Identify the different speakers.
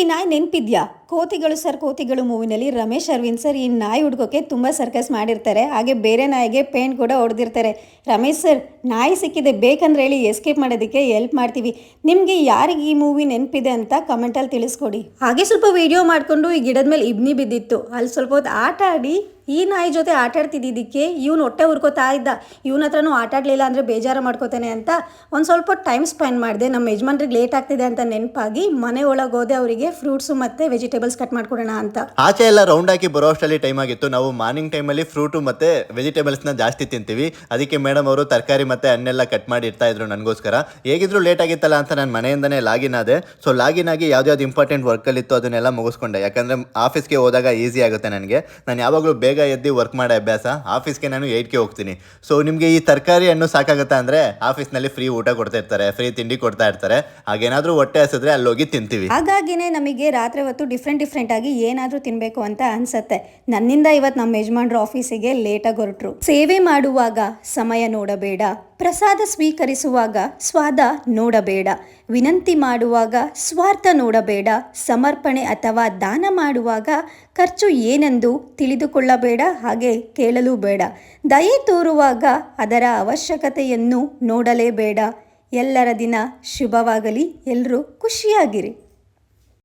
Speaker 1: ಈ ನಾಯಿ ನೆನಪಿದ್ಯಾ? ಕೋತಿಗಳು ಸರ್, ಕೋತಿಗಳು ಮೂವಿನಲ್ಲಿ ರಮೇಶ್ ಅರವಿಂದ್ ಸರ್ ಈ ನಾಯಿ ಹುಡ್ಕೋಕೆ ತುಂಬ ಸರ್ಕಸ್ ಮಾಡಿರ್ತಾರೆ. ಹಾಗೆ ಬೇರೆ ನಾಯಿಗೆ ಪೇಂಟ್ ಕೂಡ ಹೊಡೆದಿರ್ತಾರೆ. ರಮೇಶ್ ಸರ್, ನಾಯಿ ಸಿಕ್ಕಿದೆ, ಬೇಕಂದ್ರೆ ಹೇಳಿ ಎಸ್ಕೇಪ್ ಮಾಡೋದಕ್ಕೆ ಹೆಲ್ಪ್ ಮಾಡ್ತೀವಿ. ನಿಮಗೆ ಯಾರಿಗೆ ಈ ಮೂವಿ ನೆನಪಿದೆ ಅಂತ ಕಮೆಂಟಲ್ಲಿ ತಿಳಿಸ್ಕೊಡಿ. ಹಾಗೆ ಸ್ವಲ್ಪ ವಿಡಿಯೋ ಮಾಡಿಕೊಂಡು ಈ ಗಿಡದ ಮೇಲೆ ಇಬ್ನಿ ಬಿದ್ದಿತ್ತು. ಅಲ್ಲಿ ಸ್ವಲ್ಪ ಹೊತ್ತು ಆಟ ಆಡಿ ಈ ನಾಯಿ ಜೊತೆ ಆಟ ಆಡ್ತಿದ್ದಿದ್ದಕ್ಕೆ ಇವ್ನು ಹೊಟ್ಟೆ ಹುರ್ಕೋತಾ ಇದ್ದ. ಇವನ ಹತ್ರನೂ ಆಟ ಆಡಲಿಲ್ಲ ಅಂದರೆ ಬೇಜಾರು ಮಾಡ್ಕೋತಾನೆ ಅಂತ ಒಂದು ಸ್ವಲ್ಪ ಟೈಮ್ ಸ್ಪೆಂಡ್ ಮಾಡಿದೆ. ನಮ್ಮ ಯಜಮಾನ್ರಿಗೆ ಲೇಟ್ ಆಗ್ತಿದೆ ಅಂತ ನೆನಪಾಗಿ ಮನೆ ಒಳಗೆ ಹೋದೆ ಅವರಿಗೆ ಫ್ರೂಟ್ಸು ಮತ್ತು ವೆಜಿಟೇಬಲ್ಸ್ ಕಟ್ ಮಾಡ್ಕೊಡೋಣ ಅಂತ.
Speaker 2: ಆಚೆ ಎಲ್ಲ ರೌಂಡ್ ಹಾಕಿ ಬರೋ ಅಷ್ಟರಲ್ಲಿ ಟೈಮ್ ಆಗಿತ್ತು. ನಾವು ಮಾರ್ನಿಂಗ್ ಟೈಮಲ್ಲಿ ಫ್ರೂಟು ಮತ್ತೆ ವೆಜಿಟೇಬಲ್ಸ್ನ ಜಾಸ್ತಿ ತಿಂತೀವಿ. ಅದಕ್ಕೆ ಮೇಡಮ್ ಅವರು ತರಕಾರಿ ಮತ್ತೆ ಹಣ್ಣೆಲ್ಲ ಕಟ್ ಮಾಡಿ ಇರ್ತಾ ಇದ್ರು ನನಗೋಸ್ಕರ. ಹೇಗಿದ್ರು ಲೇಟ್ ಆಗಿತ್ತಲ್ಲ ಅಂತ ನಾನು ಮನೆಯಿಂದನೇ ಲಾಗಿನ್ ಆದೆ. ಸೊ ಲಾಗಿನ್ ಆಗಿ ಯಾವ್ದಾವ್ದು ಇಂಪಾರ್ಟೆಂಟ್ ವರ್ಕಲ್ಲಿತ್ತು ಅದನ್ನೆಲ್ಲ ಮುಗಿಸ್ಕೊಂಡೆ. ಯಾಕಂದ್ರೆ ಆಫೀಸ್ಗೆ ಹೋದಾಗ ಈಸಿ ಆಗುತ್ತೆ ನನಗೆ. ನಾನು ಯಾವಾಗಲೂ ಬೇಗ ಎದ್ದು ವರ್ಕ್ ಮಾಡೋ ಅಭ್ಯಾಸ. ಆಫೀಸ್ಗೆ ನಾನು ಏಟ್ಗೆ ಹೋಗ್ತೀನಿ. ಸೊ ನಿಮಗೆ ಈ ತರಕಾರಿ ಹಣ್ಣು ಸಾಕಾಗುತ್ತಾ ಅಂದರೆ ಆಫೀಸ್ನಲ್ಲಿ ಫ್ರೀ ಊಟ ಕೊಡ್ತಾ ಇರ್ತಾರೆ. ಫ್ರೀ ತಿಂಡಿ ಕೊಡ್ತಾ ಇರ್ತಾರೆ. ಹಾಗೇನಾದರೂ ಹೊಟ್ಟೆ ಹಸಿದ್ರೆ ಅಲ್ಲಿ ಹೋಗಿ ತಿಂತೀವಿ.
Speaker 1: ಹಾಗಾಗಿನೇ ನಮಗೆ ರಾತ್ರಿ ಹೊತ್ತು ಡಿಫ್ರೆಂಟ್ ಡಿಫ್ರೆಂಟ್ ಆಗಿ ಏನಾದರೂ ತಿನ್ನಬೇಕು ಅಂತ ಅನ್ಸತ್ತೆ. ನನ್ನಿಂದ ಇವತ್ತು ನಮ್ಮ ಯಜಮಾನ್ರ ಆಫೀಸಿಗೆ ಲೇಟಾಗಿ ಹೊರಟ್ರು. ಸೇವೆ ಮಾಡುವಾಗ ಸಮಯ ನೋಡಬೇಡ. ಪ್ರಸಾದ ಸ್ವೀಕರಿಸುವಾಗ ಸ್ವಾದ ನೋಡಬೇಡ. ವಿನಂತಿ ಮಾಡುವಾಗ ಸ್ವಾರ್ಥ ನೋಡಬೇಡ. ಸಮರ್ಪಣೆ ಅಥವಾ ದಾನ ಮಾಡುವಾಗ ಖರ್ಚು ಏನೆಂದು ತಿಳಿದುಕೊಳ್ಳಬೇಡ. ಹಾಗೆ ಕೇಳಲೂ ಬೇಡ. ದಯೆ ತೋರುವಾಗ ಅದರ ಅವಶ್ಯಕತೆಯನ್ನು ನೋಡಲೇಬೇಡ ಎಲ್ಲರ ದಿನ ಶುಭವಾಗಲಿ. ಎಲ್ಲರೂ ಖುಷಿಯಾಗಿರಿ.